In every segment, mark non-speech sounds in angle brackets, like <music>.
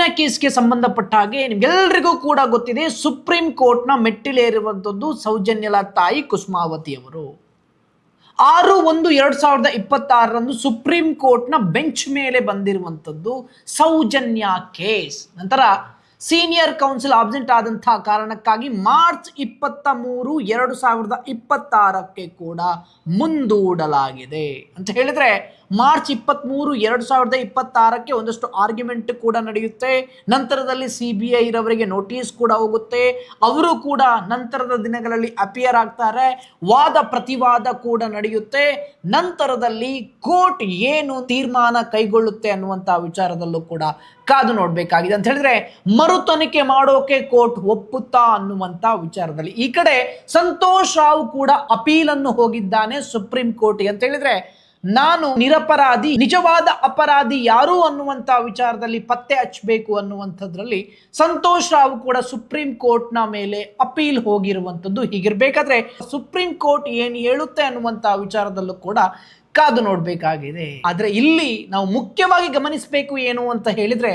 ಸೌಜನ್ಯ ಕೇಸ್ಗೆ ಸಂಬಂಧಪಟ್ಟ ಹಾಗೆ ನಿಮ್ಗೆಲ್ರಿಗೂ ಕೂಡ ಗೊತ್ತಿದೆ, ಸುಪ್ರೀಂ ಕೋರ್ಟ್ನ ಮೆಟ್ಟಿಲೇರುವಂಥದ್ದು ಸೌಜನ್ಯಲ ತಾಯಿ ಕುಸುಮಾವತಿ ಅವರು. ಆರು ಒಂದು ಎರಡು ಸಾವಿರದ ಇಪ್ಪತ್ತಾರರಂದು ಸುಪ್ರೀಂ ಕೋರ್ಟ್ನ ಬೆಂಚ್ ಮೇಲೆ ಬಂದಿರುವಂಥದ್ದು ಸೌಜನ್ಯ ಕೇಸ್. ನಂತರ ಸೀನಿಯರ್ ಕೌನ್ಸಿಲ್ ಆಬ್ಸೆಂಟ್ ಆದಂತಹ ಕಾರಣಕ್ಕಾಗಿ ಮಾರ್ಚ್ ಇಪ್ಪತ್ತ ಮೂರು ಎರಡು ಸಾವಿರದ ಇಪ್ಪತ್ತಾರಕ್ಕೆ ಕೂಡ ಮುಂದೂಡಲಾಗಿದೆ. ಅಂತ ಹೇಳಿದ್ರೆ ಮಾರ್ಚ್ ಇಪ್ಪತ್ತ್ಮೂರು ಎರಡು ಸಾವಿರದ ಇಪ್ಪತ್ತಾರಕ್ಕೆ ಒಂದಷ್ಟು ಆರ್ಗ್ಯುಮೆಂಟ್ ಕೂಡ ನಡೆಯುತ್ತೆ. ನಂತರದಲ್ಲಿ ಸಿ ಬಿ ಐ ರವರಿಗೆ ನೋಟಿಸ್ ಕೂಡ ಹೋಗುತ್ತೆ. ಅವರು ಕೂಡ ನಂತರದ ದಿನಗಳಲ್ಲಿ ಅಪಿಯರ್ ಆಗ್ತಾರೆ. ವಾದ ಪ್ರತಿವಾದ ಕೂಡ ನಡೆಯುತ್ತೆ. ನಂತರದಲ್ಲಿ ಕೋರ್ಟ್ ಏನು ತೀರ್ಮಾನ ಕೈಗೊಳ್ಳುತ್ತೆ ಅನ್ನುವಂಥ ವಿಚಾರದಲ್ಲೂ ಕೂಡ ಕಾದು ನೋಡಬೇಕಾಗಿದೆ. ಅಂತ ಹೇಳಿದ್ರೆ ಮರು ತನಿಖೆ ಮಾಡೋಕೆ ಕೋರ್ಟ್ ಒಪ್ಪುತ್ತಾ ಅನ್ನುವಂಥ ವಿಚಾರದಲ್ಲಿ. ಈ ಕಡೆ ಸಂತೋಷ್ ರಾವ್ ಕೂಡ ಅಪೀಲನ್ನು ಹೋಗಿದ್ದಾನೆ ಸುಪ್ರೀಂ ಕೋರ್ಟ್ಗೆ. ಅಂತ ಹೇಳಿದ್ರೆ ನಾನು ನಿರಪರಾಧಿ, ನಿಜವಾದ ಅಪರಾಧಿ ಯಾರು ಅನ್ನುವಂತ ವಿಚಾರದಲ್ಲಿ ಪತ್ತೆ ಹಚ್ಚಬೇಕು ಅನ್ನುವಂಥದ್ರಲ್ಲಿ ಸಂತೋಷ್ ರಾವ್ ಕೂಡ ಸುಪ್ರೀಂ ಕೋರ್ಟ್ನ ಮೇಲೆ ಅಪೀಲ್ ಹೋಗಿರುವಂಥದ್ದು ಹೀಗಿರ್ಬೇಕಾದ್ರೆ ಸುಪ್ರೀಂ ಕೋರ್ಟ್ ಏನು ಹೇಳುತ್ತೆ ಅನ್ನುವಂತ ವಿಚಾರದಲ್ಲೂ ಕೂಡ ಕಾದು ನೋಡಬೇಕಾಗಿದೆ. ಆದರೆ ಇಲ್ಲಿ ನಾವು ಮುಖ್ಯವಾಗಿ ಗಮನಿಸಬೇಕು ಏನು ಅಂತ ಹೇಳಿದ್ರೆ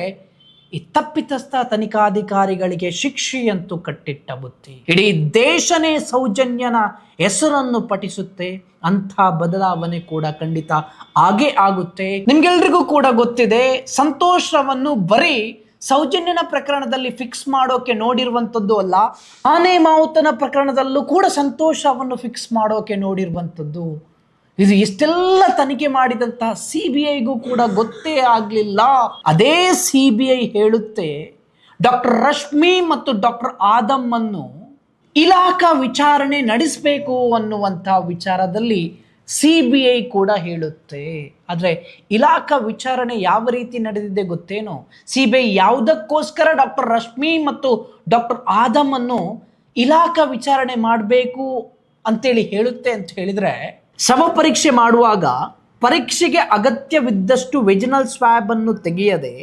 ಈ ತಪ್ಪಿತಸ್ಥ ತನಿಖಾಧಿಕಾರಿಗಳಿಗೆ ಶಿಕ್ಷೆಯಂತೂ ಕಟ್ಟಿಟ್ಟ ಬುತ್ತಿ ಇಡೀ ದೇಶನೇ ಸೌಜನ್ಯನ ಹೆಸರನ್ನು ಪಠಿಸುತ್ತೆ. ಅಂಥ ಬದಲಾವಣೆ ಕೂಡ ಖಂಡಿತ ಆಗೇ ಆಗುತ್ತೆ. ನಿಮ್ಗೆಲ್ರಿಗೂ ಕೂಡ ಗೊತ್ತಿದೆ, ಸಂತೋಷವನ್ನು ಬರೀ ಸೌಜನ್ಯನ ಪ್ರಕರಣದಲ್ಲಿ ಫಿಕ್ಸ್ ಮಾಡೋಕೆ ನೋಡಿರುವಂಥದ್ದು ಅಲ್ಲ ಆನೆ ಮಾವುತನ ಪ್ರಕರಣದಲ್ಲೂ ಕೂಡ ಸಂತೋಷವನ್ನು ಫಿಕ್ಸ್ ಮಾಡೋಕೆ ನೋಡಿರುವಂಥದ್ದು. ಇದು ಇಷ್ಟೆಲ್ಲ ತನಿಖೆ ಮಾಡಿದಂತಹ ಸಿ ಬಿ ಐಗೂ ಕೂಡ ಗೊತ್ತೇ ಆಗಲಿಲ್ಲ. ಅದೇ ಸಿ ಬಿ ಐ ಹೇಳುತ್ತೆ, ಡಾಕ್ಟರ್ ರಶ್ಮಿ ಮತ್ತು ಡಾಕ್ಟರ್ ಆದಮ್ ಅನ್ನು ಇಲಾಖಾ ವಿಚಾರಣೆ ನಡೆಸಬೇಕು ಅನ್ನುವಂಥ ವಿಚಾರದಲ್ಲಿ ಸಿ ಬಿ ಐ ಕೂಡ ಹೇಳುತ್ತೆ. ಆದರೆ ಇಲಾಖಾ ವಿಚಾರಣೆ ಯಾವ ರೀತಿ ನಡೆದಿದೆ ಗೊತ್ತೇನೋ? ಸಿ ಬಿ ಐ ಯಾವುದಕ್ಕೋಸ್ಕರ ಡಾಕ್ಟರ್ ರಶ್ಮಿ ಮತ್ತು ಡಾಕ್ಟರ್ ಆದಮ್ ಅನ್ನು ಇಲಾಖಾ ವಿಚಾರಣೆ ಮಾಡಬೇಕು ಅಂತೇಳಿ ಹೇಳುತ್ತೆ ಅಂತ ಹೇಳಿದ್ರೆ ಶವ ಪರೀಕ್ಷೆ ಮಾಡುವಾಗ ಪರೀಕ್ಷೆಗೆ ಅಗತ್ಯವಿದ್ದಷ್ಟು ವೆಜಿನಲ್ ಸ್ವಾಬ್ ಅನ್ನು ತೆಗೆಯದೆ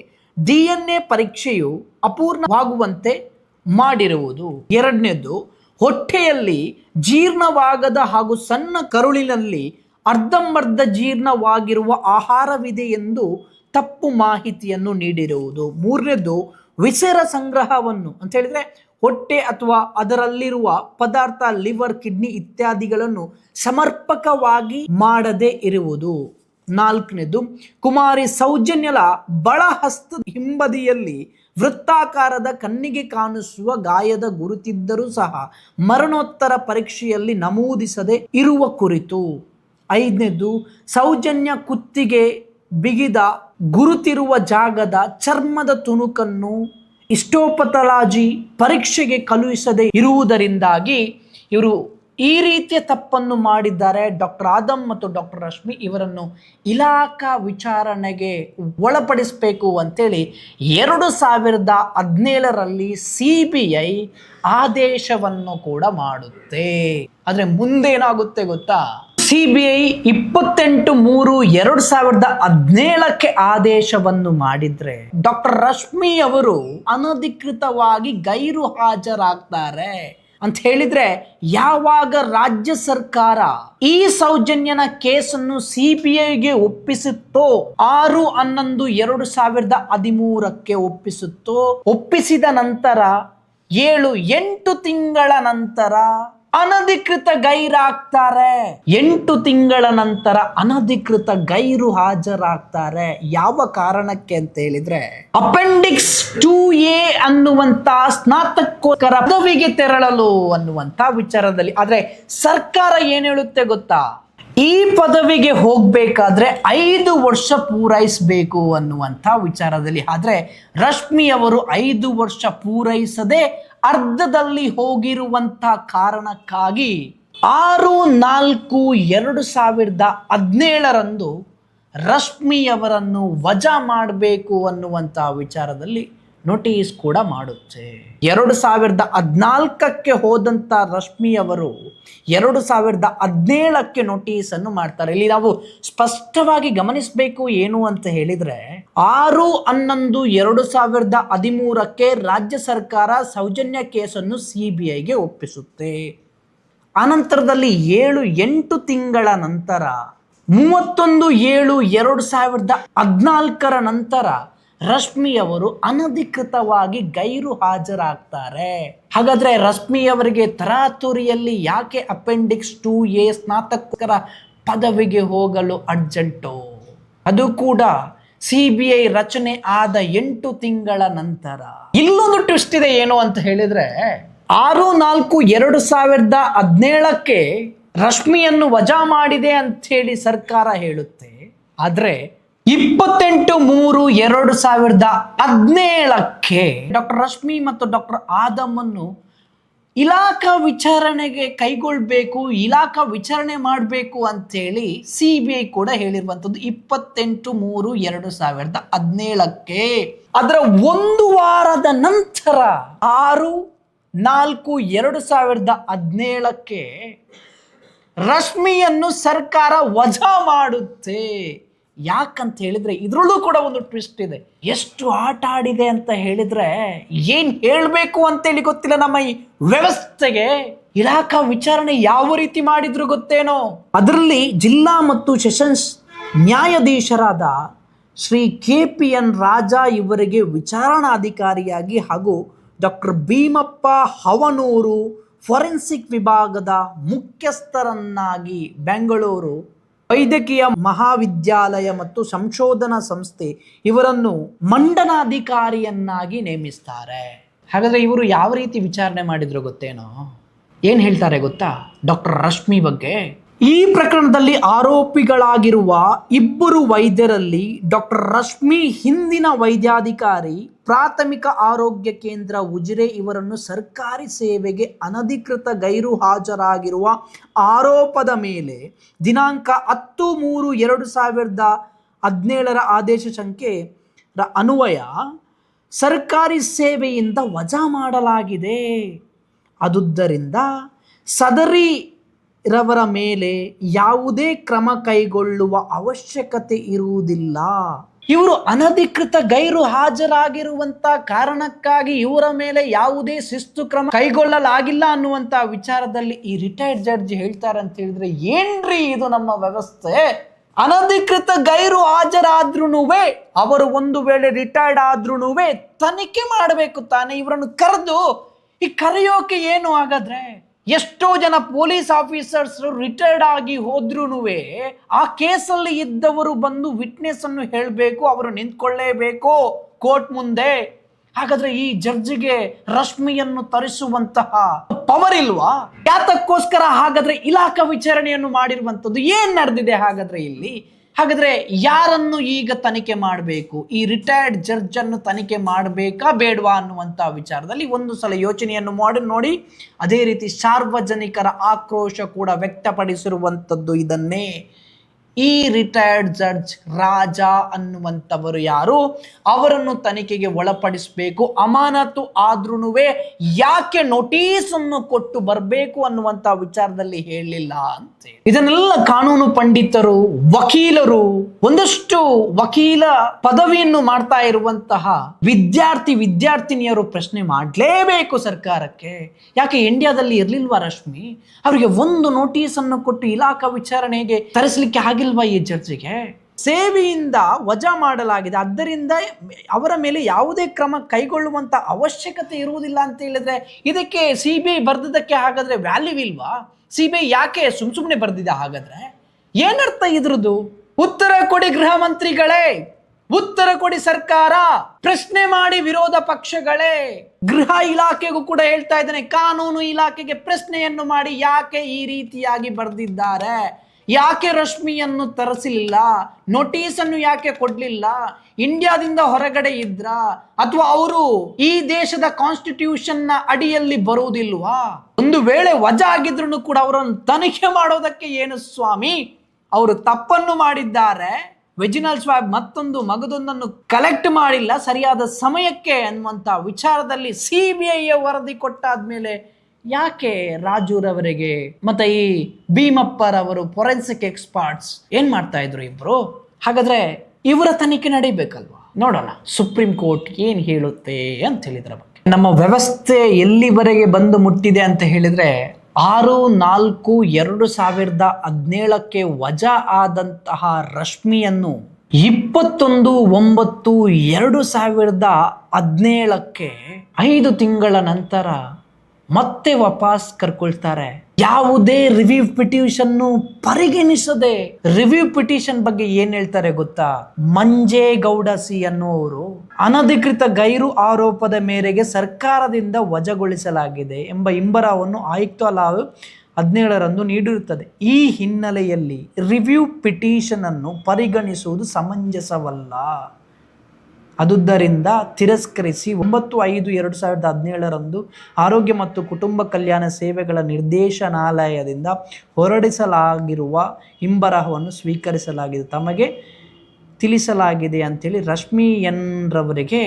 ಡಿ ಎನ್ ಎ ಪರೀಕ್ಷೆಯು ಅಪೂರ್ಣವಾಗುವಂತೆ ಮಾಡಿರುವುದು. ಎರಡನೇದು, ಹೊಟ್ಟೆಯಲ್ಲಿ ಜೀರ್ಣವಾಗದ ಹಾಗೂ ಸಣ್ಣ ಕರುಳಿನಲ್ಲಿ ಅರ್ಧಂಬರ್ಧ ಜೀರ್ಣವಾಗಿರುವ ಆಹಾರವಿದೆ ಎಂದು ತಪ್ಪು ಮಾಹಿತಿಯನ್ನು ನೀಡಿರುವುದು. ಮೂರನೇದು ವಿಸರ ಸಂಗ್ರಹವನ್ನು. ಅಂತ ಹೇಳಿದ್ರೆ, ಹೊಟ್ಟೆ ಅಥವಾ ಅದರಲ್ಲಿರುವ ಪದಾರ್ಥ ಲಿವರ್ ಕಿಡ್ನಿ ಇತ್ಯಾದಿಗಳನ್ನು ಸಮರ್ಪಕವಾಗಿ ಮಾಡದೇ ಇರುವುದು. ನಾಲ್ಕನೇದು, ಕುಮಾರಿ ಸೌಜನ್ಯಲ ಬಳಹಸ್ತ ಹಿಂಬದಿಯಲ್ಲಿ ವೃತ್ತಾಕಾರದ ಕಣ್ಣಿಗೆ ಕಾಣಿಸುವ ಗಾಯದ ಗುರುತಿದ್ದರೂ ಸಹ ಮರಣೋತ್ತರ ಪರೀಕ್ಷೆಯಲ್ಲಿ ನಮೂದಿಸದೆ ಇರುವ ಕುರಿತು. ಐದನೇದು, ಸೌಜನ್ಯ ಕುತ್ತಿಗೆ ಬಿಗಿದ, ಗುರುತಿರುವ ಜಾಗದ ಚರ್ಮದ ತುಣುಕನ್ನು ಇಷ್ಟೋಪತಲಾಜಿ ಪರೀಕ್ಷೆಗೆ ಕಳುಹಿಸದೇ ಇರುವುದರಿಂದಾಗಿ ಇವರು ಈ ರೀತಿಯ ತಪ್ಪನ್ನು ಮಾಡಿದ್ದಾರೆ. ಡಾಕ್ಟರ್ ಆದಮ್ ಮತ್ತು ಡಾಕ್ಟರ್ ರಶ್ಮಿ ಇವರನ್ನು ಇಲಾಖಾ ವಿಚಾರಣೆಗೆ ಒಳಪಡಿಸಬೇಕು ಅಂತೇಳಿ ಎರಡು ಸಾವಿರದ ಹದಿನೇಳರಲ್ಲಿ ಸಿ ಬಿ ಐ ಆದೇಶವನ್ನು ಕೂಡ ಮಾಡುತ್ತೆ. ಆದರೆ ಮುಂದೇನಾಗುತ್ತೆ ಗೊತ್ತಾ? ಸಿ ಬಿ ಐ ಇಪ್ಪತ್ತೆಂಟು ಮೂರು ಎರಡು ಸಾವಿರದ ಹದಿನೇಳಕ್ಕೆ ಆದೇಶವನ್ನು ಮಾಡಿದ್ರೆ ಡಾಕ್ಟರ್ ರಶ್ಮಿ ಅವರು ಅನಧಿಕೃತವಾಗಿ ಗೈರು ಹಾಜರಾಗ್ತಾರೆ ಅಂತ ಹೇಳಿದ್ರೆ ಯಾವಾಗ ರಾಜ್ಯ ಸರ್ಕಾರ ಈ ಸೌಜನ್ಯನ ಕೇಸನ್ನು ಸಿ ಬಿ ಐಗೆ ಒಪ್ಪಿಸುತ್ತೋ ಆರು ಹನ್ನೊಂದು ಎರಡು ಸಾವಿರದ ಹದಿಮೂರಕ್ಕೆ ಒಪ್ಪಿಸುತ್ತೋ, ಒಪ್ಪಿಸಿದ ನಂತರ ಏಳು ಎಂಟು ತಿಂಗಳ ನಂತರ ಅನಧಿಕೃತ ಗೈರಾಗ್ತಾರೆ. ಎಂಟು ತಿಂಗಳ ನಂತರ ಅನಧಿಕೃತ ಗೈರು ಹಾಜರಾಗ್ತಾರೆ. ಯಾವ ಕಾರಣಕ್ಕೆ ಅಂತ ಹೇಳಿದ್ರೆ, ಅಪೆಂಡಿಕ್ಸ್ ಟೂ ಎ ಅನ್ನುವಂತ ಸ್ನಾತಕೋತ್ತರ ಪದವಿಗೆ ತೆರಳಲು ಅನ್ನುವಂತ ವಿಚಾರದಲ್ಲಿ. ಆದ್ರೆ ಸರ್ಕಾರ ಏನ್ ಹೇಳುತ್ತೆ ಗೊತ್ತಾ? ಈ ಪದವಿಗೆ ಹೋಗ್ಬೇಕಾದ್ರೆ ಐದು ವರ್ಷ ಪೂರೈಸಬೇಕು ಅನ್ನುವಂಥ ವಿಚಾರದಲ್ಲಿ. ಆದರೆ ರಶ್ಮಿ ಅವರು ಐದು ವರ್ಷ ಪೂರೈಸದೆ ಅರ್ಧದಲ್ಲಿ ಹೋಗಿರುವಂಥ ಕಾರಣಕ್ಕಾಗಿ ಆರು ನಾಲ್ಕು ಎರಡು ಸಾವಿರದ ಹದಿನೇಳರಂದು ರಶ್ಮಿಯವರನ್ನು ವಜಾ ಮಾಡಬೇಕು ಅನ್ನುವಂಥ ವಿಚಾರದಲ್ಲಿ ನೋಟಿಸ್ ಕೂಡ ಮಾಡುತ್ತೆ. ಎರಡು ಸಾವಿರದ ಹದಿನಾಲ್ಕಕ್ಕೆ ಹೋದಂಥ ರಶ್ಮಿ ಅವರು ಎರಡು ಸಾವಿರದ ಹದಿನೇಳಕ್ಕೆ ನೋಟಿಸನ್ನು ಮಾಡ್ತಾರೆ. ಇಲ್ಲಿ ನಾವು ಸ್ಪಷ್ಟವಾಗಿ ಗಮನಿಸಬೇಕು ಏನು ಅಂತ ಹೇಳಿದ್ರೆ, ಆರು ಹನ್ನೊಂದು ಎರಡು ಸಾವಿರದ ಹದಿಮೂರಕ್ಕೆ ರಾಜ್ಯ ಸರ್ಕಾರ ಸೌಜನ್ಯ ಕೇಸನ್ನು ಸಿ ಬಿ ಐಗೆ ಒಪ್ಪಿಸುತ್ತೆ. ಅನಂತರದಲ್ಲಿ ಏಳು, ಎಂಟು ತಿಂಗಳ ನಂತರ, ಮೂವತ್ತೊಂದು, ಏಳು, ಎರಡು ಸಾವಿರದ ಹದಿನಾಲ್ಕರ ನಂತರ ರಶ್ಮಿ ಅವರು ಅನಧಿಕೃತವಾಗಿ ಗೈರು ಹಾಜರಾಗ್ತಾರೆ. ಹಾಗಾದ್ರೆ ರಶ್ಮಿ ಅವರಿಗೆ ತರಾತುರಿಯಲ್ಲಿ ಯಾಕೆ ಅಪೆಂಡಿಕ್ಸ್ ಟು ಎ ಸ್ನಾತಕರ ಪದವಿಗೆ ಹೋಗಲು ಅರ್ಜೆಂಟು? ಅದು ಕೂಡ ಸಿ ಬಿ ಐ ರಚನೆ ಆದ ಎಂಟು ತಿಂಗಳ ನಂತರ. ಇಲ್ಲೊಂದು ಟ್ವಿಸ್ಟ್ ಇದೆ ಏನು ಅಂತ ಹೇಳಿದ್ರೆ, ಆರು ನಾಲ್ಕು ಎರಡು ಸಾವಿರದ ಹದಿನೇಳಕ್ಕೆ ರಶ್ಮಿಯನ್ನು ವಜಾ ಮಾಡಿದೆ ಅಂತ ಹೇಳಿ ಸರ್ಕಾರ ಹೇಳುತ್ತೆ. ಆದ್ರೆ ಇಪ್ಪತ್ತೆಂಟು ಮೂರು ಎರಡು ಸಾವಿರದ ಹದಿನೇಳಕ್ಕೆ ಡಾಕ್ಟರ್ ರಶ್ಮಿ ಮತ್ತು ಡಾಕ್ಟರ್ ಆದಮನ್ನು ಇಲಾಖಾ ವಿಚಾರಣೆಗೆ ಕೈಗೊಳ್ಬೇಕು, ಇಲಾಖಾ ವಿಚಾರಣೆ ಮಾಡಬೇಕು ಅಂತೇಳಿ ಸಿ ಬಿ ಐ ಕೂಡ ಹೇಳಿರುವಂಥದ್ದು ಇಪ್ಪತ್ತೆಂಟು ಮೂರು ಎರಡು ಸಾವಿರದ ಹದಿನೇಳಕ್ಕೆ. ಅದರ ಒಂದು ವಾರದ ನಂತರ ಆರು ನಾಲ್ಕು ಎರಡು ಸಾವಿರದ ಹದಿನೇಳಕ್ಕೆ ರಶ್ಮಿಯನ್ನು ಸರ್ಕಾರ ವಜಾ ಮಾಡುತ್ತೆ. ಯಾಕಂತ ಹೇಳಿದ್ರೆ ಇದ್ರಲ್ಲೂ ಕೂಡ ಒಂದು ಟ್ವಿಸ್ಟ್ ಇದೆ. ಎಷ್ಟು ಆಟ ಆಡಿದೆ ಅಂತ ಹೇಳಿದ್ರೆ ಏನು ಹೇಳಬೇಕು ಅಂತೇಳಿ ಗೊತ್ತಿಲ್ಲ ನಮ್ಮ ಈ ವ್ಯವಸ್ಥೆಗೆ. ಇಲಾಖಾ ವಿಚಾರಣೆ ಯಾವ ರೀತಿ ಮಾಡಿದ್ರು ಗೊತ್ತೇನೋ? ಅದರಲ್ಲಿ ಜಿಲ್ಲಾ ಮತ್ತು ಸೆಷನ್ಸ್ ನ್ಯಾಯಾಧೀಶರಾದ Shri K P N Raja ಇವರಿಗೆ ವಿಚಾರಣಾಧಿಕಾರಿಯಾಗಿ ಹಾಗೂ ಡಾಕ್ಟರ್ ಭೀಮಪ್ಪ ಹವನೂರು ಫೊರೆನ್ಸಿಕ್ ವಿಭಾಗದ ಮುಖ್ಯಸ್ಥರನ್ನಾಗಿ ಬೆಂಗಳೂರು ವೈದ್ಯಕೀಯ ಮಹಾವಿದ್ಯಾಲಯ ಮತ್ತು ಸಂಶೋಧನಾ ಸಂಸ್ಥೆ ಇವರನ್ನು ಮಂಡನಾಧಿಕಾರಿಯನ್ನಾಗಿ ನೇಮಿಸ್ತಾರೆ. ಹಾಗಾದ್ರೆ ಇವರು ಯಾವ ರೀತಿ ವಿಚಾರಣೆ ಮಾಡಿದ್ರು ಗೊತ್ತೇನೋ? ಏನು ಹೇಳ್ತಾರೆ ಗೊತ್ತಾ? ಡಾಕ್ಟರ್ ರಶ್ಮಿ ಬಗ್ಗೆ? ಈ ಪ್ರಕರಣದಲ್ಲಿ ಆರೋಪಿಗಳಾಗಿರುವ ಇಬ್ಬರು ವೈದ್ಯರಲ್ಲಿ ಡಾಕ್ಟರ್ ರಶ್ಮಿ, ಹಿಂದಿನ ವೈದ್ಯಾಧಿಕಾರಿ, ಪ್ರಾಥಮಿಕ ಆರೋಗ್ಯ ಕೇಂದ್ರ ಉಜಿರೆ ಇವರನ್ನು ಸರ್ಕಾರಿ ಸೇವೆಗೆ ಅನಧಿಕೃತ ಗೈರು ಹಾಜರಾಗಿರುವ ಆರೋಪದ ಮೇಲೆ ದಿನಾಂಕ ಹತ್ತು ಮೂರು ಎರಡು ಸಾವಿರದ ಹದಿನೇಳರ ಆದೇಶ ಸಂಖ್ಯೆ ಅನ್ವಯ ಸರ್ಕಾರಿ ಸೇವೆಯಿಂದ ವಜಾ ಮಾಡಲಾಗಿದೆ. ಅದುದ್ದರಿಂದ ಸದರಿ ರವರ ಮೇಲೆ ಯಾವುದೇ ಕ್ರಮ ಕೈಗೊಳ್ಳುವ ಅವಶ್ಯಕತೆ ಇರುವುದಿಲ್ಲ. ಇವರು ಅನಧಿಕೃತ ಗೈರು ಹಾಜರಾಗಿರುವಂತ ಕಾರಣಕ್ಕಾಗಿ ಇವರ ಮೇಲೆ ಯಾವುದೇ ಶಿಸ್ತು ಕ್ರಮ ಕೈಗೊಳ್ಳಲಾಗಿಲ್ಲ ಅನ್ನುವಂತ ವಿಚಾರದಲ್ಲಿ ಈ ರಿಟೈರ್ಡ್ ಜಡ್ಜ್ ಹೇಳ್ತಾರೆ ಅಂತ ಹೇಳಿದ್ರೆ ಏನ್ರಿ ಇದು ನಮ್ಮ ವ್ಯವಸ್ಥೆ? ಅನಧಿಕೃತ ಗೈರು ಹಾಜರಾದ್ರೂ ಅವರು ಒಂದು ವೇಳೆ ರಿಟೈರ್ಡ್ ಆದ್ರೂ ತನಿಖೆ ಮಾಡಬೇಕು ತಾನೆ ಇವರನ್ನು ಕರೆದು, ಈ ಕರೆಯೋಕೆ ಏನು ಹಾಗಾದ್ರೆ? ಎಷ್ಟೋ ಜನ ಪೊಲೀಸ್ ಆಫೀಸರ್ಸ್ ರಿಟೈರ್ಡ್ ಆಗಿ ಹೋದ್ರೂ ಆ ಕೇಸಲ್ಲಿ ಇದ್ದವರು ಬಂದು ವಿಟ್ನೆಸ್ ಅನ್ನು ಹೇಳಬೇಕು, ಅವರು ನಿಂತ್ಕೊಳ್ಳೇಬೇಕು ಕೋರ್ಟ್ ಮುಂದೆ. ಹಾಗಾದ್ರೆ ಈ ಜಡ್ಜ್ಗೆ ರಶ್ಮಿಯನ್ನು ತರಿಸುವಂತಹ ಪವರ್ ಇಲ್ವಾ? ಯಾತಕ್ಕೋಸ್ಕರ ಹಾಗಾದ್ರೆ ಇಲಾಖಾ ವಿಚಾರಣೆಯನ್ನು ಮಾಡಿರುವಂತದ್ದು ಏನ್ ನಡೆದಿದೆ ಹಾಗಾದ್ರೆ ಇಲ್ಲಿ? ಹಾಗಾದ್ರೆ ಯಾರನ್ನು ಈಗ ತನಿಖೆ ಮಾಡಬೇಕು? ಈ ರಿಟೈರ್ಡ್ ಜಡ್ಜ್ ಅನ್ನು ತನಿಖೆ ಮಾಡಬೇಕಾ ಬೇಡವಾ ಅನ್ನುವಂತ ವಿಚಾರದಲ್ಲಿ ಒಂದು ಸಲ ಯೋಚನೆಯನ್ನು ಮಾಡಿ ನೋಡಿ ಅದೇ ರೀತಿ ಸಾರ್ವಜನಿಕರ ಆಕ್ರೋಶ ಕೂಡ ವ್ಯಕ್ತಪಡಿಸಿರುವಂಥದ್ದು ಇದನ್ನೇ. ಈ ರಿಟೈರ್ಡ್ ಜಡ್ಜ್ ರಾಜ ಅನ್ನುವಂಥವರು ಯಾರು? ಅವರನ್ನು ತನಿಖೆಗೆ ಒಳಪಡಿಸಬೇಕು. ಅಮಾನತು ಆದ್ರೂ ಯಾಕೆ ನೋಟಿಸ್ ಅನ್ನು ಕೊಟ್ಟು ಬರಬೇಕು ಅನ್ನುವಂಥ ವಿಚಾರದಲ್ಲಿ ಹೇಳಲಿಲ್ಲ ಅಂತ ಇದನ್ನೆಲ್ಲ ಕಾನೂನು ಪಂಡಿತರು, ವಕೀಲರು, ಒಂದಷ್ಟು ವಕೀಲ ಪದವಿಯನ್ನು ಮಾಡ್ತಾ ಇರುವಂತಹ ವಿದ್ಯಾರ್ಥಿ, ವಿದ್ಯಾರ್ಥಿನಿಯರು ಪ್ರಶ್ನೆ ಮಾಡಲೇಬೇಕು ಸರ್ಕಾರಕ್ಕೆ. ಯಾಕೆ ಇಂಡಿಯಾದಲ್ಲಿ ಇರ್ಲಿಲ್ವಾ ರಶ್ಮಿ? ಅವರಿಗೆ ಒಂದು ನೋಟಿಸ್ ಅನ್ನು ಕೊಟ್ಟು ಇಲಾಖಾ ವಿಚಾರಣೆಗೆ ತರಿಸಲಿಕ್ಕೆ ಆಗಿಲ್ವಾ ಈ ಚರ್ಚೆಗೆ ಸೇವೆಯಿಂದ ವಜಾ ಮಾಡಲಾಗಿದೆ. ಆದ್ದರಿಂದ ಅವರ ಮೇಲೆ ಯಾವುದೇ ಕ್ರಮ ಕೈಗೊಳ್ಳುವಂಥ ಅವಶ್ಯಕತೆ ಇರುವುದಿಲ್ಲ ಅಂತ ಹೇಳಿದ್ರೆ ಇದಕ್ಕೆ ಸಿ ಬಿ ಐ ಹಾಗಾದ್ರೆ ವ್ಯಾಲ್ಯೂ ಇಲ್ವಾ? ಸಿ ಬಿ ಐ ಯಾಕೆ ಸುಮ್ ಸುಮ್ಮನೆ ಬರ್ದಿದೆ ಹಾಗಾದ್ರೆ? ಏನರ್ಥ ಇದ್ರದ್ದು? ಉತ್ತರ ಕೊಡಿ ಗೃಹ ಮಂತ್ರಿಗಳೇ! ಉತ್ತರ ಕೊಡಿ ಸರ್ಕಾರ! ಪ್ರಶ್ನೆ ಮಾಡಿ ವಿರೋಧ ಪಕ್ಷಗಳೇ! ಗೃಹ ಇಲಾಖೆಗೂ ಕೂಡ ಹೇಳ್ತಾ ಇದ್ದಾನೆ, ಕಾನೂನು ಇಲಾಖೆಗೆ ಪ್ರಶ್ನೆಯನ್ನು ಮಾಡಿ ಯಾಕೆ ಈ ರೀತಿಯಾಗಿ ಬರೆದಿದ್ದಾರೆ? ಯಾಕೆ ರಶ್ಮಿಯನ್ನು ತರಿಸಲಿಲ್ಲ ನೋಟಿಸ್ ಯಾಕೆ ಕೊಡ್ಲಿಲ್ಲ? ಇಂಡಿಯಾದಿಂದ ಹೊರಗಡೆ ಇದ್ರ? ಅಥವಾ ಅವರು ಈ ದೇಶದ ಕಾನ್ಸ್ಟಿಟ್ಯೂಷನ್ನ ಅಡಿಯಲ್ಲಿ ಬರುವುದಿಲ್ವಾ? ಒಂದು ವೇಳೆ ವಜಾ ಆಗಿದ್ರು ಕೂಡ ಅವರನ್ನು ತನಿಖೆ ಮಾಡೋದಕ್ಕೆ ಏನು ಸ್ವಾಮಿ? ಅವರು ತಪ್ಪನ್ನು ಮಾಡಿದ್ದಾರೆ. ವೆಜಿನಲ್ ಸ್ವಾಬ್ ಮತ್ತೊಂದು ಮಗದೊಂದನ್ನು ಕಲೆಕ್ಟ್ ಮಾಡಿಲ್ಲ. ಸರಿಯಾದ ಸಮಯಕ್ಕೆ ಅನ್ನುವಂತ ವಿಚಾರದಲ್ಲಿ ಸಿ ಬಿ ಐ ವರದಿ ಕೊಟ್ಟಾದ್ಮೇಲೆ ಯಾಕೆ ರಾಜುರವರಿಗೆ, ಮತ್ತೆ ಈ ಭೀಮಪ್ಪರವರು ಫೊರೆನ್ಸಿಕ್ ಎಕ್ಸ್ಪರ್ಟ್ಸ್ ಏನ್ ಮಾಡ್ತಾ ಇದ್ರು ಇಬ್ರು? ಹಾಗಾದ್ರೆ ಇವರ ತನಿಖೆ ನಡೀಬೇಕಲ್ವಾ? ನೋಡೋಣ. ಸುಪ್ರೀಂ ಕೋರ್ಟ್ ಏನ್ ಹೇಳುತ್ತೆ ಅಂತ ಹೇಳಿದ್ರ ನಮ್ಮ ವ್ಯವಸ್ಥೆ ಎಲ್ಲಿವರೆಗೆ ಬಂದು ಮುಟ್ಟಿದೆ ಅಂತ ಹೇಳಿದ್ರೆ, ಆರು, ನಾಲ್ಕು, ಎರಡು ಸಾವಿರದ ಹದಿನೇಳಕ್ಕೆ ವಜಾ ಆದಂತಹ ರಶ್ಮಿಯನ್ನು ಇಪ್ಪತ್ತೊಂದು, ಒಂಬತ್ತು, ಎರಡು ಸಾವಿರದ ಹದಿನೇಳಕ್ಕೆ ಐದು ತಿಂಗಳ ನಂತರ ಮತ್ತೆ ವಾಪಸ್ ಕರ್ಕೊಳ್ತಾರೆ. ಯಾವುದೇ ರಿವ್ಯೂ ಪಿಟಿಷನ್ ಪರಿಗಣಿಸದೆ ರಿವ್ಯೂ ಪಿಟಿಷನ್ ಬಗ್ಗೆ ಏನ್ ಹೇಳ್ತಾರೆ ಗೊತ್ತಾ? ಮಂಜೇಗೌಡ ಸಿ ಅನ್ನುವರು ಅನಧಿಕೃತ ಗೈರು ಆರೋಪದ ಮೇರೆಗೆ ಸರ್ಕಾರದಿಂದ ವಜಾಗೊಳಿಸಲಾಗಿದೆ ಎಂಬ ಇಂಬರವನ್ನು ಲಾವ್ ಹದಿನೇಳರಂದು ನೀಡಿರುತ್ತದೆ. ಈ ಹಿನ್ನೆಲೆಯಲ್ಲಿ ರಿವ್ಯೂ ಪಿಟಿಷನ್ ಅನ್ನು ಪರಿಗಣಿಸುವುದು ಸಮಂಜಸವಲ್ಲ. ಅದುದರಿಂದ ತಿರಸ್ಕರಿಸಿ ಒಂಬತ್ತು ಐದು ಎರಡು ಸಾವಿರದ ಹದಿನೇಳರಂದು ಆರೋಗ್ಯ ಮತ್ತು ಕುಟುಂಬ ಕಲ್ಯಾಣ ಸೇವೆಗಳ ನಿರ್ದೇಶನಾಲಯದಿಂದ ಹೊರಡಿಸಲಾಗಿರುವ ಹಿಂಬರಹವನ್ನು ಸ್ವೀಕರಿಸಲಾಗಿದೆ. ತಮಗೆ ತಿಳಿಸಲಾಗಿದೆ ಅಂಥೇಳಿ ರಶ್ಮಿ ಎನ್ ರವರಿಗೆ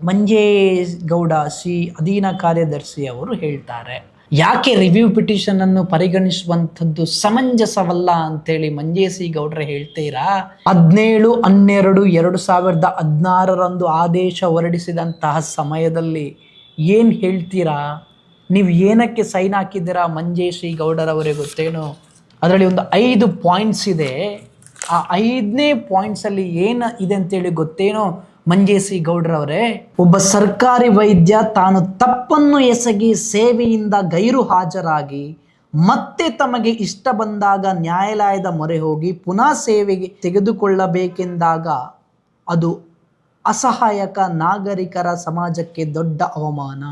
ಮಂಜೇಗೌಡ ಸಿ ಅಧೀನ ಕಾರ್ಯದರ್ಶಿ ಅವರು ಹೇಳ್ತಾರೆ. ಯಾಕೆ ರಿವ್ಯೂ ಪಿಟಿಷನನ್ನು ಪರಿಗಣಿಸುವಂಥದ್ದು ಸಮಂಜಸವಲ್ಲ ಅಂತೇಳಿ ಮಂಜೇಸಿ ಗೌಡ್ರೆ ಹೇಳ್ತೀರಾ? ಹದಿನೇಳು, ಹನ್ನೆರಡು, ಎರಡು ಸಾವಿರದ ಹದಿನಾರರಂದು ಆದೇಶ ಹೊರಡಿಸಿದಂತಹ ಸಮಯದಲ್ಲಿ ಏನು ಹೇಳ್ತೀರಾ? ನೀವು ಏನಕ್ಕೆ ಸೈನ್ ಹಾಕಿದ್ದೀರಾ ಮಂಜೇಶಿ ಗೌಡರವರೇ ಗೊತ್ತೇನೋ? ಅದರಲ್ಲಿ ಒಂದು ಐದು ಪಾಯಿಂಟ್ಸ್ ಇದೆ. ಆ ಐದನೇ ಪಾಯಿಂಟ್ಸಲ್ಲಿ ಏನು ಇದೆ ಅಂತೇಳಿ ಗೊತ್ತೇನೋ? ಮಂಜೇಸಿ ಗೌಡ್ರವರೇ ಒಬ್ಬ ಸರ್ಕಾರಿ ವೈದ್ಯ, ತಾನು ತಪ್ಪನ್ನು ಎಸಗಿ ಸೇವೆಯಿಂದ ಗೈರು ಹಾಜರಾಗಿ ಮತ್ತೆ ತಮಗೆ ಇಷ್ಟ ಬಂದಾಗ ನ್ಯಾಯಾಲಯದ ಮೊರೆ ಹೋಗಿ ಪುನಃ ಸೇವೆಗೆ ತೆಗೆದುಕೊಳ್ಳಬೇಕೆಂದಾಗ ಅದು ಅಸಹಾಯಕ ನಾಗರಿಕರ ಸಮಾಜಕ್ಕೆ ದೊಡ್ಡ ಅವಮಾನ.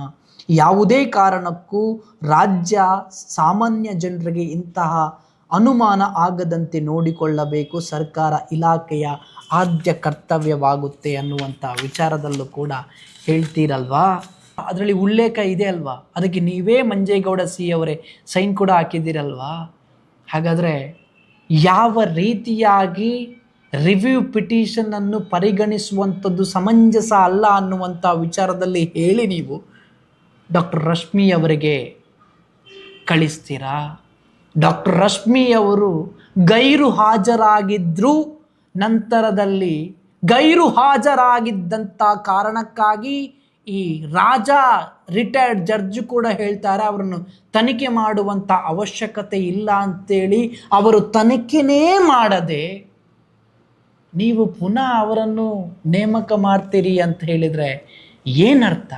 ಯಾವುದೇ ಕಾರಣಕ್ಕೂ ರಾಜ್ಯ ಸಾಮಾನ್ಯ ಜನರಿಗೆ ಇಂತಹ ಅನುಮಾನ ಆಗದಂತೆ ನೋಡಿಕೊಳ್ಳಬೇಕು. ಸರ್ಕಾರ ಇಲಾಖೆಯ ಆದ್ಯ ಕರ್ತವ್ಯವಾಗುತ್ತೆ ಅನ್ನುವಂಥ ವಿಚಾರದಲ್ಲೂ ಕೂಡ ಹೇಳ್ತೀರಲ್ವಾ? ಅದರಲ್ಲಿ ಉಲ್ಲೇಖ ಇದೆ ಅಲ್ವಾ? ಅದಕ್ಕೆ ನೀವೇ ಮಂಜೇಗೌಡ ಸಿ ಅವರೇ ಸೈನ್ ಕೂಡ ಹಾಕಿದ್ದೀರಲ್ವಾ? ಹಾಗಾದರೆ ಯಾವ ರೀತಿಯಾಗಿ ರಿವ್ಯೂ ಪಿಟಿಷನನ್ನು ಪರಿಗಣಿಸುವಂಥದ್ದು ಸಮಂಜಸ ಅಲ್ಲ ಅನ್ನುವಂಥ ವಿಚಾರದಲ್ಲಿ ಹೇಳಿ ನೀವು ಡಾಕ್ಟರ್ ರಶ್ಮಿ ಅವರಿಗೆ ಕಳಿಸ್ತೀರಾ? ಡಾಕ್ಟರ್ ರಶ್ಮಿ ಅವರು ಗೈರು ಹಾಜರಾಗಿದ್ದರು ನಂತರದಲ್ಲಿ ಗೈರು ಹಾಜರಾಗಿದ್ದಂಥ ಕಾರಣಕ್ಕಾಗಿ ಈ ರಾಜ ರಿಟೈರ್ಡ್ ಜಡ್ಜ್ ಕೂಡ ಹೇಳ್ತಾರೆ, ಅವರನ್ನು ತನಿಖೆ ಮಾಡುವಂಥ ಅವಶ್ಯಕತೆ ಇಲ್ಲ ಅಂತೇಳಿ ಅವರು ತನಿಖೆನೇ ಮಾಡದೆ ನೀವು ಪುನಃ ಅವರನ್ನು ನೇಮಕ ಮಾಡ್ತೀರಿ ಅಂತ ಹೇಳಿದರೆ ಏನರ್ಥ?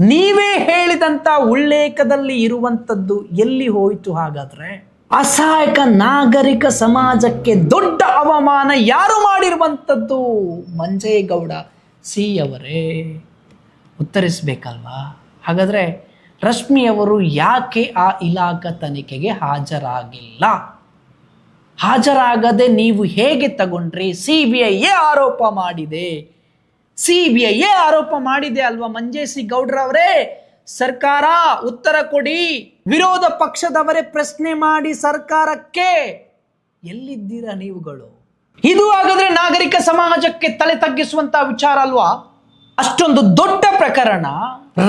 ನೀವೇ ಹೇಳಿದಂಥ ಉಲ್ಲೇಖದಲ್ಲಿ ಇರುವಂಥದ್ದು ಎಲ್ಲಿ ಹೋಯಿತು ಹಾಗಾದರೆ? ಅಸಹಾಯಕ ನಾಗರಿಕ ಸಮಾಜಕ್ಕೆ ದೊಡ್ಡ ಅವಮಾನ ಯಾರು ಮಾಡಿರುವಂಥದ್ದು ಮಂಜೇಗೌಡ ಸಿ ಅವರೇ. ಉತ್ತರಿಸಬೇಕಲ್ವಾ? ಹಾಗಾದರೆ ರಶ್ಮಿಯವರು ಯಾಕೆ ಆ ಇಲಾಖಾ ತನಿಖೆಗೆ ಹಾಜರಾಗಿಲ್ಲ? ಹಾಜರಾಗದೆ ನೀವು ಹೇಗೆ ತಗೊಂಡ್ರಿ? ಸಿ ಬಿ ಐ ಆರೋಪ ಮಾಡಿದೆ. ಸಿ ಬಿ ಐ ಆರೋಪ ಮಾಡಿದೆ ಅಲ್ವಾ ಮಂಜೇಸಿ ಗೌಡ್ರವರೇ ಸರ್ಕಾರ ಉತ್ತರ ಕೊಡಿ. ವಿರೋಧ ಪಕ್ಷದವರೇ ಪ್ರಶ್ನೆ ಮಾಡಿ ಸರ್ಕಾರಕ್ಕೆ. ಎಲ್ಲಿದ್ದೀರಾ ನೀವುಗಳು? ಇದು ಹಾಗಾದ್ರೆ ನಾಗರಿಕ ಸಮಾಜಕ್ಕೆ ತಲೆ ತಗ್ಗಿಸುವಂತ ವಿಚಾರ ಅಲ್ವಾ? ಅಷ್ಟೊಂದು ದೊಡ್ಡ ಪ್ರಕರಣ.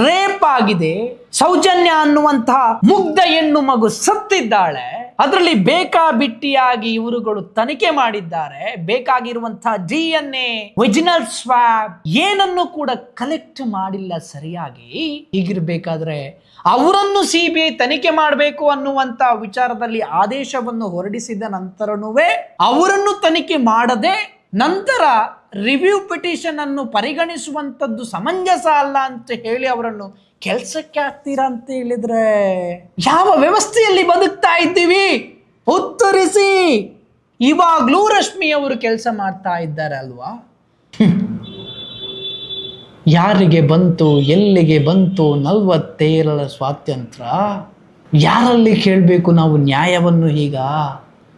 ರೇಪ್ ಆಗಿದೆ. ಸೌಜನ್ಯ ಅನ್ನುವಂತಹ ಮುಗ್ಧ ಹೆಣ್ಣು ಮಗು ಸತ್ತಿದ್ದಾಳೆ. ಅದರಲ್ಲಿ ಬೇಕಾಬಿಟ್ಟಿಯಾಗಿ ಇವರುಗಳು ತನಿಖೆ ಮಾಡಿದ್ದಾರೆ. ಬೇಕಾಗಿರುವಂತಹ D N A original swab ಏನನ್ನು ಕೂಡ ಕಲೆಕ್ಟ್ ಮಾಡಿಲ್ಲ ಸರಿಯಾಗಿ. ಹೀಗಿರ್ಬೇಕಾದ್ರೆ ಅವರನ್ನು ಸಿ ಬಿ ತನಿಖೆ ಮಾಡಬೇಕು ಅನ್ನುವಂತ ವಿಚಾರದಲ್ಲಿ ಆದೇಶವನ್ನು ಹೊರಡಿಸಿದ ನಂತರನೂ ಅವರನ್ನು ತನಿಖೆ ಮಾಡದೆ ನಂತರ ರಿವ್ಯೂ ಪಿಟಿಷನ್ ಅನ್ನು ಪರಿಗಣಿಸುವಂಥದ್ದು ಸಮಂಜಸ ಅಲ್ಲ ಅಂತ ಹೇಳಿ ಅವರನ್ನು ಕೆಲಸಕ್ಕೆ ಹಾಕ್ತೀರಾ ಅಂತ ಹೇಳಿದ್ರೆ, ಯಾವ ವ್ಯವಸ್ಥೆಯಲ್ಲಿ ಬದುಕ್ತಾ ಇದ್ದೀವಿ? ಉತ್ತರಿಸಿ. ಇವಾಗ್ಲೂ ರಶ್ಮಿ ಅವರು ಕೆಲಸ ಮಾಡ್ತಾ ಇದ್ದಾರೆ ಅಲ್ವಾ? <laughs> ಯಾರಿಗೆ ಬಂತು, ಎಲ್ಲಿಗೆ ಬಂತು ನಲ್ವತ್ತೇಳರ ಸ್ವಾತಂತ್ರ್ಯ? ಯಾರಲ್ಲಿ ಕೇಳಬೇಕು ನಾವು ನ್ಯಾಯವನ್ನು ಈಗ?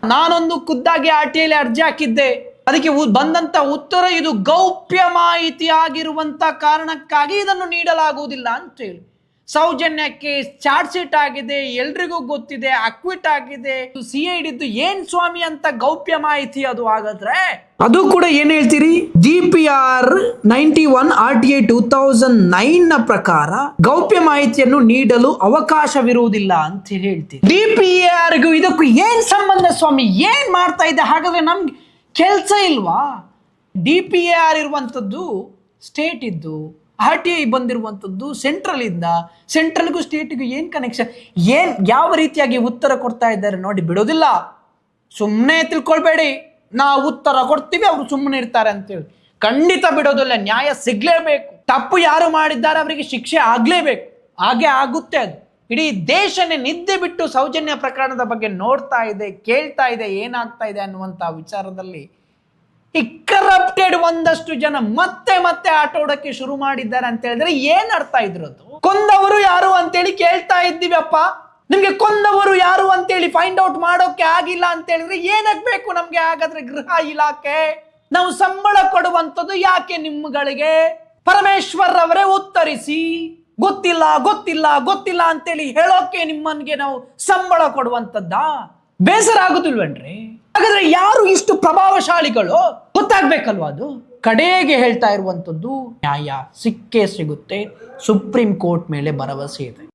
ನಾನೊಂದು ಖುದ್ದಾಗಿ ಆಟಿಯಲ್ಲಿ ಅರ್ಜಿ ಹಾಕಿದ್ದೆ. ಅದಕ್ಕೆ ಬಂದಂತ ಉತ್ತರ ಇದು ಗೌಪ್ಯ ಮಾಹಿತಿ ಆಗಿರುವಂತ ಕಾರಣಕ್ಕಾಗಿ ಇದನ್ನು ನೀಡಲಾಗುವುದಿಲ್ಲ ಅಂತ ಹೇಳಿ. ಸೌಜನ್ಯಕ್ಕೆ ಚಾರ್ಜ್ ಶೀಟ್ ಆಗಿದೆ ಎಲ್ರಿಗೂ ಗೊತ್ತಿದೆ ಅಕ್ವಿಟ್ ಆಗಿದೆ. ಸಿ ಐ ಡಿದ್ದು ಏನ್ ಸ್ವಾಮಿ ಅಂತ ಗೌಪ್ಯ ಮಾಹಿತಿ ಅದು ಹಾಗಾದ್ರೆ? ಅದು ಕೂಡ ಏನ್ ಹೇಳ್ತೀರಿ? G P R ninety one R T I two thousand ನೈನ್ನ ಪ್ರಕಾರ ಗೌಪ್ಯ ಮಾಹಿತಿಯನ್ನು ನೀಡಲು ಅವಕಾಶವಿರುವುದಿಲ್ಲ ಅಂತ ಹೇಳ್ತೀರಿ. ಡಿ ಪಿ ಆರ್ಗೂ ಇದಕ್ಕೂ ಏನ್ ಸಂಬಂಧ ಸ್ವಾಮಿ? ಏನ್ ಮಾಡ್ತಾ ಇದೆ? ಹಾಗಾದ್ರೆ ನಮ್ಗೆ ಕೆಲಸ ಇಲ್ವಾ? ಡಿ ಪಿ ಎ ಆರ್ ಇರುವಂಥದ್ದು ಸ್ಟೇಟ್ ಇದ್ದು ಆರ್ ಟಿ ಐ ಬಂದಿರುವಂಥದ್ದು ಸೆಂಟ್ರಲ್ ಇಂದ ಸೆಂಟ್ರಲ್ಗೂ ಸ್ಟೇಟ್ಗೂ ಏನು ಕನೆಕ್ಷನ್ ಏನು, ಯಾವ ರೀತಿಯಾಗಿ ಉತ್ತರ ಕೊಡ್ತಾ ಇದ್ದಾರೆ ನೋಡಿ ಬಿಡೋದಿಲ್ಲ. ಸುಮ್ಮನೆ ತಿಳ್ಕೊಳ್ಬೇಡಿ. ನಾವು ಉತ್ತರ ಕೊಡ್ತೀವಿ, ಅವರು ಸುಮ್ಮನೆ ಇರ್ತಾರೆ ಅಂತೇಳಿ ಖಂಡಿತ ಬಿಡೋದಿಲ್ಲ, ನ್ಯಾಯ ಸಿಗ್ಲೇಬೇಕು. ತಪ್ಪು ಯಾರು ಮಾಡಿದ್ದಾರೆ, ಅವರಿಗೆ ಶಿಕ್ಷೆ ಆಗಲೇಬೇಕು. ಹಾಗೆ ಆಗುತ್ತೆ ಅದು. ಇಡೀ ದೇಶನೇ ನಿದ್ದೆ ಬಿಟ್ಟು ಸೌಜನ್ಯ ಪ್ರಕರಣದ ಬಗ್ಗೆ ನೋಡ್ತಾ ಇದೆ, ಕೇಳ್ತಾ ಇದೆ, ಏನಾಗ್ತಾ ಇದೆ ಅನ್ನುವಂಥ ವಿಚಾರದಲ್ಲಿ ಈ ಕರಪ್ಟೆಡ್ ಒಂದಷ್ಟು ಜನ ಮತ್ತೆ ಮತ್ತೆ ಆಟೋಡಕ್ಕೆ ಶುರು ಮಾಡಿದ್ದಾರೆ ಅಂತ ಹೇಳಿದ್ರೆ ಏನ್ ಅರ್ಥ ಇದ್ರದ್ದು ಕೊಂದವರು ಯಾರು ಅಂತೇಳಿ ಕೇಳ್ತಾ ಇದ್ದೀವಪ್ಪ? ನಿಮ್ಗೆ ಕೊಂದವರು ಯಾರು ಅಂತೇಳಿ ಫೈಂಡ್ ಔಟ್ ಮಾಡೋಕೆ ಆಗಿಲ್ಲ ಅಂತ ಹೇಳಿದ್ರೆ ಏನಾಗ್ಬೇಕು ಬೇಕು ನಮ್ಗೆ ಹಾಗಾದ್ರೆ ಗೃಹ ಇಲಾಖೆ? ನಾವು ಸಂಬಳ ಕೊಡುವಂಥದ್ದು ಯಾಕೆ ನಿಮ್ಮಗಳಿಗೆ? ಪರಮೇಶ್ವರ್ ಅವರೇ ಉತ್ತರಿಸಿ. ಗೊತ್ತಿಲ್ಲ ಗೊತ್ತಿಲ್ಲ ಗೊತ್ತಿಲ್ಲ ಅಂತೇಳಿ ಹೇಳೋಕೆ ನಿಮ್ಮನ್ಗೆ ನಾವು ಸಂಬಳ ಕೊಡುವಂಥದ್ದಾ? ಬೇಸರ ಆಗುದಿಲ್ವೇನ್ರಿ? ಹಾಗಾದ್ರೆ ಯಾರು ಇಷ್ಟು ಪ್ರಭಾವಶಾಲಿಗಳು? ಗೊತ್ತಾಗ್ಬೇಕಲ್ವಾ ಅದು? ಕಡೆಗೆ ಹೇಳ್ತಾ ಇರುವಂಥದ್ದು ನ್ಯಾಯ, ಸಿಕ್ಕೇ ಸಿಗುತ್ತೆ. ಸುಪ್ರೀಂ ಕೋರ್ಟ್ ಮೇಲೆ ಭರವಸೆ ಇದೆ.